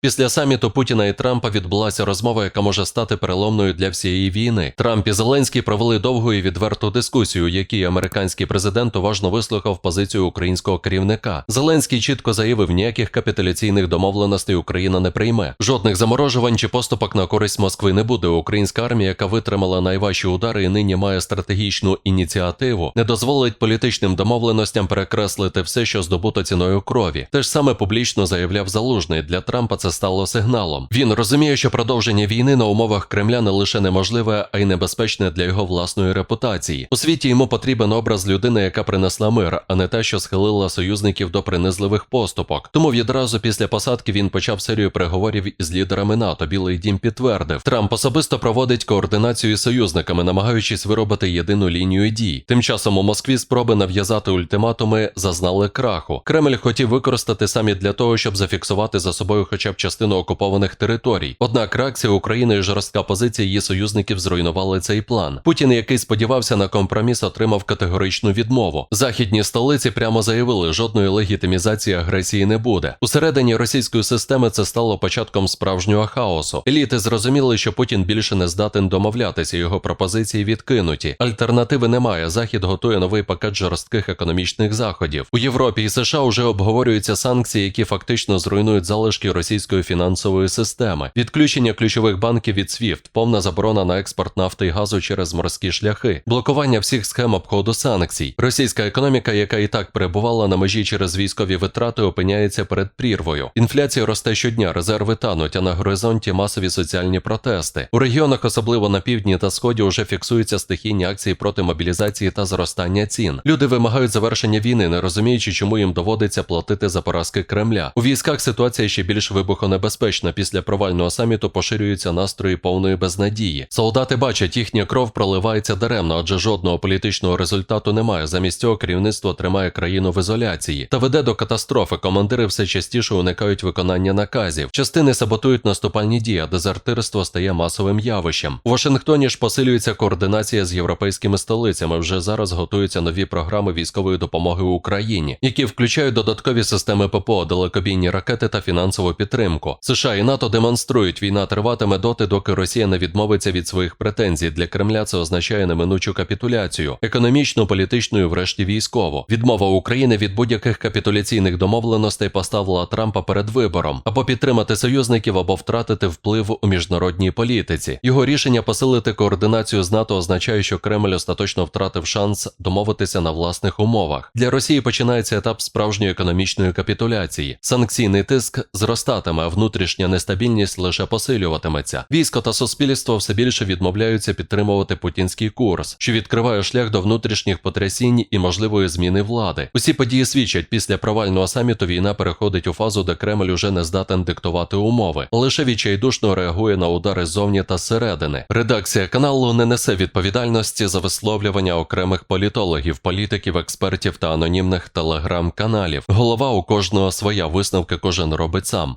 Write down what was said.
Після саміту Путіна і Трампа відбулася розмова, яка може стати переломною для всієї війни. Трамп і Зеленський провели довгу і відверту дискусію, у якій американський президент уважно вислухав позицію українського керівника. Зеленський чітко заявив, ніяких капітуляційних домовленостей Україна не прийме. Жодних заморожувань чи поступок на користь Москви не буде. Українська армія, яка витримала найважчі удари і нині має стратегічну ініціативу, не дозволить політичним домовленостям перекреслити все, що здобуто ціною крові. Те ж саме публічно заявляв Залужний. Для Трампа це стало сигналом. Він розуміє, що продовження війни на умовах Кремля не лише неможливе, а й небезпечне для його власної репутації. У світі йому потрібен образ людини, яка принесла мир, а не та, що схилила союзників до принизливих поступок. Тому відразу після посадки він почав серію переговорів із лідерами НАТО. Білий дім підтвердив, Трамп особисто проводить координацію із союзниками, намагаючись виробити єдину лінію дій. Тим часом у Москві спроби нав'язати ультиматуми зазнали краху. Кремль хотів використати саміт для того, щоб зафіксувати за собою хоча б частину окупованих територій. Однак реакція України і жорстка позиція її союзників зруйнували цей план. Путін, який сподівався на компроміс, отримав категоричну відмову. Західні столиці прямо заявили, жодної легітимізації агресії не буде. Усередині російської системи це стало початком справжнього хаосу. Еліти зрозуміли, що Путін більше не здатен домовлятися. Його пропозиції відкинуті. Альтернативи немає. Захід готує новий пакет жорстких економічних заходів. У Європі і США вже обговорюються санкції, які фактично зруйнують залишки російської фінансової системи, відключення ключових банків від SWIFT, повна заборона на експорт нафти і газу через морські шляхи, блокування всіх схем обходу санкцій. Російська економіка, яка і так перебувала на межі через військові витрати, опиняється перед прірвою. Інфляція росте щодня, резерви тануть, а на горизонті масові соціальні протести. У регіонах, особливо на півдні та сході, уже фіксуються стихійні акції проти мобілізації та зростання цін. Люди вимагають завершення війни, не розуміючи, чому їм доводиться платити за поразки Кремля. У військах ситуація ще більш вибухонебезпечна. Після провального саміту поширюються настрої повної безнадії. Солдати бачать, їхня кров проливається даремно, адже жодного політичного результату немає. Замість цього керівництво тримає країну в ізоляції та веде до катастрофи. Командири все частіше уникають виконання наказів. Частини саботують наступальні дії, а дезертирство стає масовим явищем. У Вашингтоні ж посилюється координація з європейськими столицями. Вже зараз готуються нові програми військової допомоги Україні, які включають додаткові системи ППО, далекобійні ракети та фінансову підтримку. США і НАТО демонструють, війна триватиме доти, доки Росія не відмовиться від своїх претензій. Для Кремля це означає неминучу капітуляцію, економічну, політичну і врешті військову. Відмова України від будь-яких капітуляційних домовленостей поставила Трампа перед вибором або підтримати союзників, або втратити вплив у міжнародній політиці. Його рішення посилити координацію з НАТО означає, що Кремль остаточно втратив шанс домовитися на власних умовах. Для Росії починається етап справжньої економічної капітуляції. Санкційний тиск зростатиме, а внутрішня нестабільність лише посилюватиметься. Військо та суспільство все більше відмовляються підтримувати путінський курс, що відкриває шлях до внутрішніх потрясінь і можливої зміни влади. Усі події свідчать, після провального саміту війна переходить у фазу, де Кремль уже не здатен диктувати умови, лише відчайдушно реагує на удари ззовні та зсередини. Редакція каналу не несе відповідальності за висловлювання окремих політологів, політиків, експертів та анонімних телеграм-каналів. Голова у кожного своя висновки кожен робить сам.